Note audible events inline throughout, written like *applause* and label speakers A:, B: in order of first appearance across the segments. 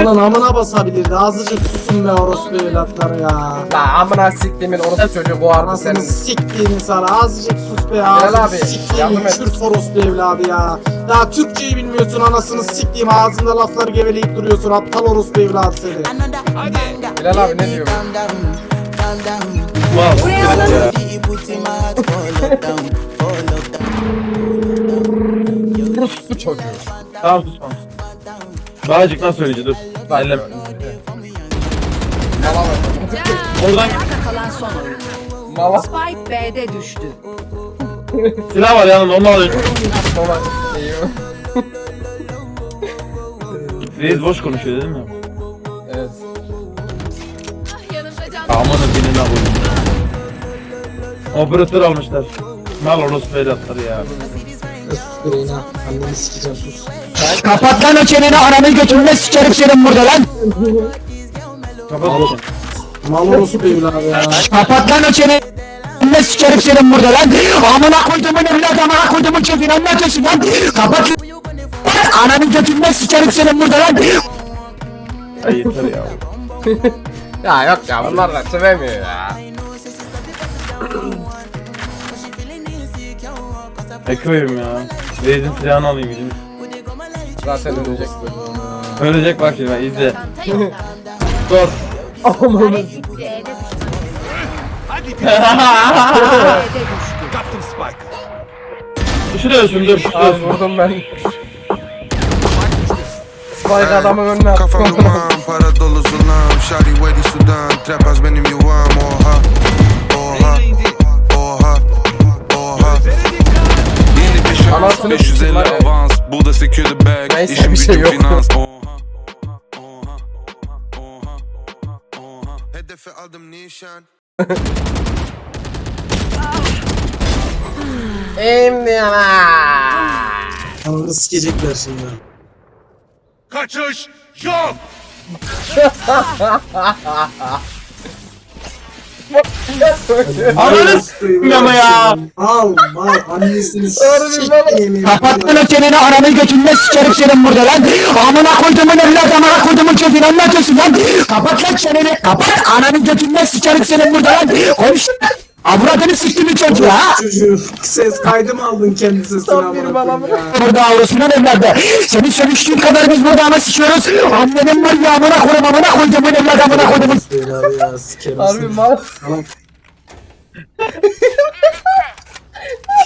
A: Anan amına basabilirdi. Azıcık susun be orospu evlatları ya.
B: La amına siktimin orası çocuğu bu harbi
A: Anasını
B: senin.
A: siktiğin sana azıcık sus be Azıcık
B: abi,
A: siktiğin
B: yardım et.
A: kürt orospu evladı ya. Daha Türkçeyi bilmiyorsun anasını siktiğim ağzında lafları geveleyip duruyorsun. Aptal orospu evladı seni.
B: Bilal abi ne diyor? Orospu çocuğu.
C: Tamam sus tamam. Bağcık nasıl söyleyeceğim dur. Ellem.
B: Mala bak.
C: Oradan
D: Ayakta kalan son oyuncu.
B: Mala.
D: Spike B'de düştü. *laughs*
C: silah var yanında onu alayım.
B: Mala.
C: Reis boş konuşuyor dedim ya.
B: Evet.
C: Amanın dinine koyayım. Operatör almışlar. Mal orospu evlatları ya.
A: Sus bireyine. Anneni sikeceğim sus.
E: Kapat lan o çeneni ananı götürüne sikerim senin burada lan.
C: Kapat bakayım.
A: Mal orospu evladı ya.
E: Kapat lan o çeneni. Ne sikerim senin burada lan. Amına koyduğumun evladı amına koyduğumun çocuğunu anlatıyorsun lan. Kapat lan. Ananı götürüne sikerim senin burada lan.
C: Ay yeter ya. *laughs*
B: Ya yok ya bunlar da sevemiyor ya.
C: Ekoyum ya. Reis'in silahını alayım gidin.
B: Zaten ölecek.
C: Ölecek bak şimdi izle. Dur.
B: Aman.
D: Düştü.
C: Şuraya ölsün dur. Şuraya
B: Abi vurdum ben. Spike adamın önüne attı.
F: Kafam duman, para dolu zulam Shari wedi sudan, trapaz benim yuvam oha, oha,
B: Anasını
F: 550
B: sikeyim lan.
F: avans Bu da secure bag,
B: Neyse,
F: işim
B: bir şey
F: gücüm
B: yok.
F: finans Oha, oha, oha, oha Hedefe aldım nişan
B: yana.
A: Ananı sikecekler şimdi.
F: Kaçış yok *laughs*
C: Ananı s**tim ama ya.
A: Al al annesini *laughs*
B: Harbi
A: sikeyim.
E: Kapat lan o çeneni ananı götürüne sikerim senin burada lan. Amına koyduğumun evladı amına koyduğumun çocuğunu anlatıyorsun lan. Kapat lan çeneni. Kapat ananı götürüne sikerim senin burada lan. Konuş. Avradını siktimin çocuğu ha.
A: Çocuğu ses kaydı mı aldın kendi sesini
B: Son bir bana.
E: Burada avlusunun evladı. Senin sövüştüğün kadar biz burada ama sikiyoruz. Annenin var ya amına koyayım amına koyduğumun evladı amına koyduğumun.
A: Evladı ya sikerim
B: Harbi
A: seni.
B: mal.
A: Tamam. *laughs*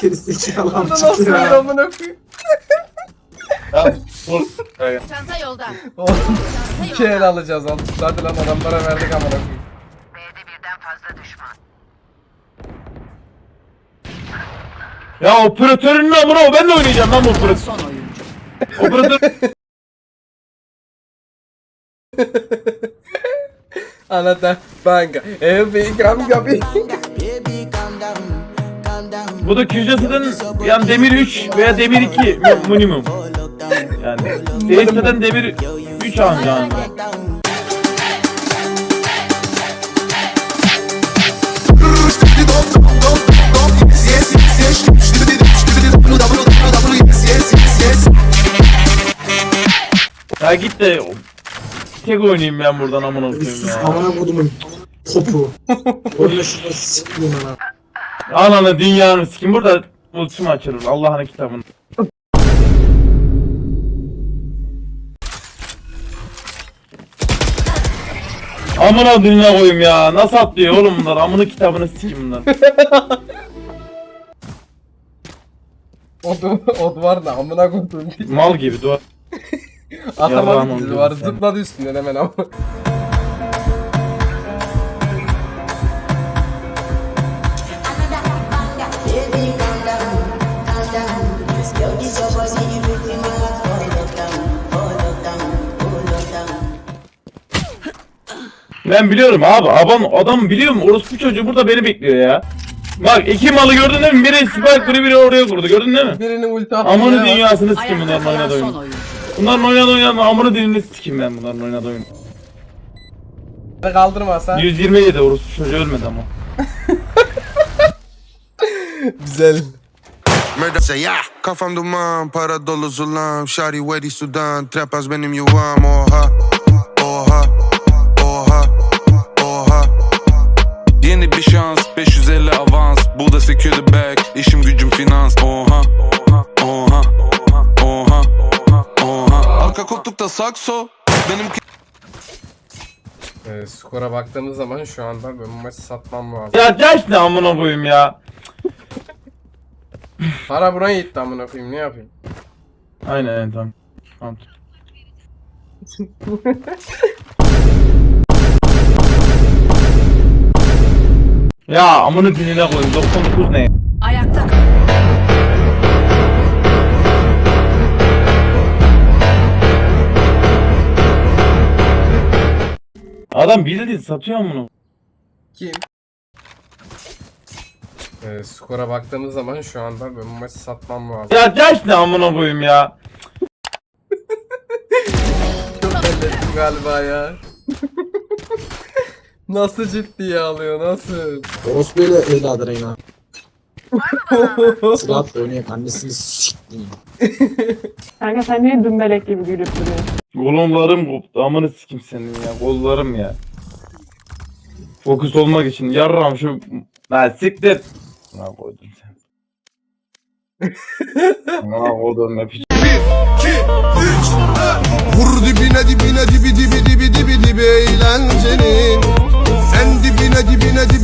A: Gerizekalı
B: Burada
A: amcık
B: nasıl
A: ya.
B: amına koyayım? *laughs*
C: Dur.
D: Çanta yolda.
B: Oğlum *laughs* iki el alacağız al. Hadi lan adamlara verdik amına koyayım.
C: Ya operatörün namına o ben de oynayacağım lan bu operatör.
D: Son oyuncu.
C: Operatör. *laughs*
B: Anahtar banka. Ev ikram kapı.
C: Bu da Kürcası'dan yani demir 3 veya demir 2 minimum. Yani *laughs* DS'den demir 3 anca anca. Ya git de tek oynayayım ben buradan amına koyayım
A: Sus
C: ya.
A: amına kodumun topu. Oyna şunu sikeyim ana.
C: Ananı dünyanı sikim burada ultimi açılır Allah'ın kitabını. Amına dünya koyayım ya. Nasıl atlıyor oğlum bunlar? Amına kitabını sikim bunlar.
B: Od, od var da amına koyduğum.
C: Mal gibi duvar. *laughs* Yalan
B: Atamadık bizi
C: oldu
B: var. Zıpladı üstünden hemen ama.
C: Ben biliyorum abi. Adam, adam biliyorum. Orospu çocuğu burada beni bekliyor ya. Bak iki malı gördün değil mi? Biri spike biri biri oraya kurdu. Gördün değil mi?
B: Birini ulti attı. Bak.
C: dünyasını sikim oynadığı
D: son
C: oyun. Bunların oynadı oynadı amına dilini sikeyim ben bunların oynadı oyunu.
B: Kaldırmasa.
C: 120 yedi orası çocuğu ölmedi ama. *laughs*
B: Güzel.
F: Murder ya Kafam duman para dolu zulam Şari veri sudan trapaz benim yuvam oha Oha Oha Oha
G: Yeni bir şans 550 avans Bu da secure the back İşim gücüm finans Oha Oha
F: Oha Benimki
B: Ee, skora baktığımız zaman şu anda ben bu maçı satmam lazım.
C: Ya caş ne amına koyayım ya.
B: Para buna gitti amına koyayım ne yapayım?
C: Aynen aynen tamam. Tamam. ya amına diline koyayım 99 ne?
D: Ayakta
C: Adam bildiğin satıyor amına.
B: Kim? Ee, skora baktığımız zaman şu anda ben bu maçı satmam lazım.
C: Ya caş ne amına koyayım ya.
B: Çok bellettim galiba ya. *laughs* nasıl ciddiye alıyor nasıl?
A: Orospu ile evladı Reyna. Silah oynayak annesini siktiğim. *laughs*
H: Kanka sen niye dümbelek gibi gülüp duruyorsun?
C: Kolonlarım koptu amına sikim senin ya kollarım ya. Fokus olmak için yarram şu Ha siktir. Ne koydun sen? Ne koydun ne piç.
F: Vur dibine dibine dibi dibi dibi dibi dibi eğlencenin En dibine dibine dibi dibi